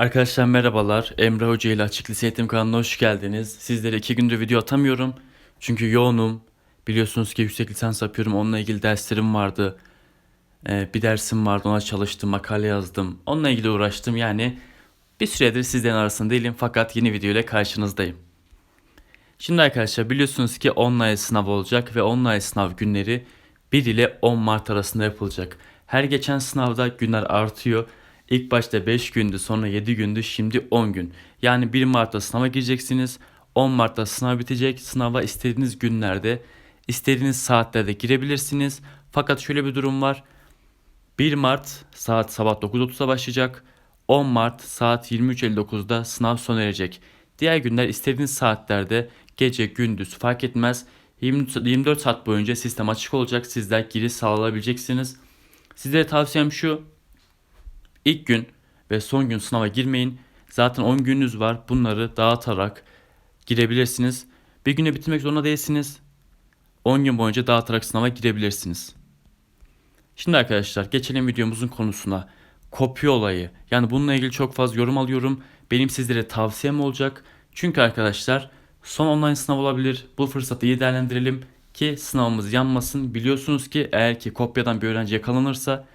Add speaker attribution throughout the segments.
Speaker 1: Arkadaşlar merhabalar. Emre Hoca ile Açık Lise Eğitim kanalına hoş geldiniz. Sizlere iki gündür video atamıyorum. Çünkü yoğunum. Biliyorsunuz ki yüksek lisans yapıyorum. Onunla ilgili derslerim vardı. Ee, bir dersim vardı. Ona çalıştım. Makale yazdım. Onunla ilgili uğraştım. Yani bir süredir sizlerin arasında değilim. Fakat yeni video ile karşınızdayım. Şimdi arkadaşlar biliyorsunuz ki online sınav olacak ve online sınav günleri 1 ile 10 Mart arasında yapılacak. Her geçen sınavda günler artıyor. İlk başta 5 gündü sonra 7 gündü şimdi 10 gün. Yani 1 Mart'ta sınava gireceksiniz. 10 Mart'ta sınav bitecek. Sınava istediğiniz günlerde, istediğiniz saatlerde girebilirsiniz. Fakat şöyle bir durum var. 1 Mart saat sabah 9.30'da başlayacak. 10 Mart saat 23.59'da sınav sona erecek. Diğer günler istediğiniz saatlerde gece gündüz fark etmez 20 24 saat boyunca sistem açık olacak. Sizler giriş sağlayabileceksiniz. Sizlere tavsiyem şu. İlk gün ve son gün sınava girmeyin. Zaten 10 gününüz var. Bunları dağıtarak girebilirsiniz. Bir güne bitirmek zorunda değilsiniz. 10 gün boyunca dağıtarak sınava girebilirsiniz. Şimdi arkadaşlar geçelim videomuzun konusuna. Kopya olayı. Yani bununla ilgili çok fazla yorum alıyorum. Benim sizlere tavsiyem olacak. Çünkü arkadaşlar son online sınav olabilir. Bu fırsatı iyi değerlendirelim ki sınavımız yanmasın. Biliyorsunuz ki eğer ki kopyadan bir öğrenci yakalanırsa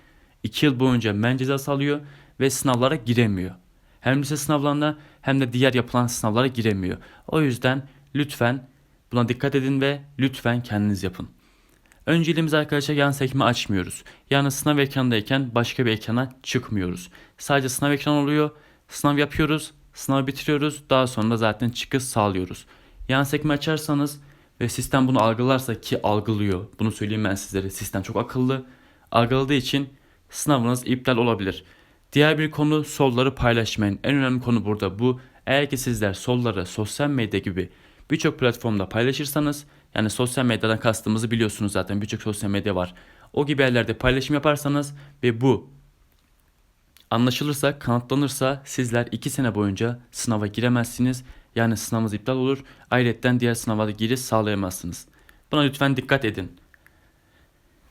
Speaker 1: 2 yıl boyunca men cezası alıyor ve sınavlara giremiyor. Hem lise sınavlarına hem de diğer yapılan sınavlara giremiyor. O yüzden lütfen buna dikkat edin ve lütfen kendiniz yapın. Önceliğimiz arkadaşlar yan sekme açmıyoruz. Yani sınav ekranındayken başka bir ekrana çıkmıyoruz. Sadece sınav ekranı oluyor. Sınav yapıyoruz. Sınavı bitiriyoruz. Daha sonra da zaten çıkış sağlıyoruz. Yan sekme açarsanız ve sistem bunu algılarsa ki algılıyor. Bunu söyleyeyim ben sizlere. Sistem çok akıllı. Algıladığı için sınavınız iptal olabilir. Diğer bir konu solları paylaşmayın. En önemli konu burada bu. Eğer ki sizler solları sosyal medya gibi birçok platformda paylaşırsanız yani sosyal medyadan kastımızı biliyorsunuz zaten birçok sosyal medya var. O gibi yerlerde paylaşım yaparsanız ve bu anlaşılırsa, kanıtlanırsa sizler 2 sene boyunca sınava giremezsiniz. Yani sınavınız iptal olur. Ayrıca diğer sınava giriş sağlayamazsınız. Buna lütfen dikkat edin.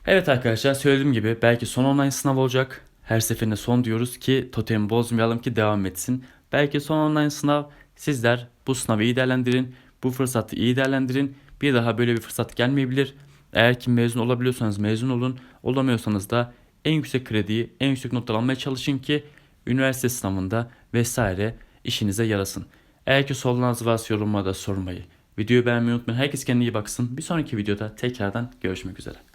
Speaker 1: Evet arkadaşlar söylediğim gibi belki son online sınav olacak. Her seferinde son diyoruz ki totemi bozmayalım ki devam etsin. Belki son online sınav sizler bu sınavı iyi değerlendirin. Bu fırsatı iyi değerlendirin. Bir daha böyle bir fırsat gelmeyebilir. Eğer ki mezun olabiliyorsanız mezun olun. Olamıyorsanız da en yüksek krediyi, en yüksek notlar almaya çalışın ki üniversite sınavında vesaire işinize yarasın. Eğer ki sorularınız varsa yorumlarda sormayı. Videoyu beğenmeyi unutmayın. Herkes kendine iyi baksın. Bir sonraki videoda tekrardan görüşmek üzere.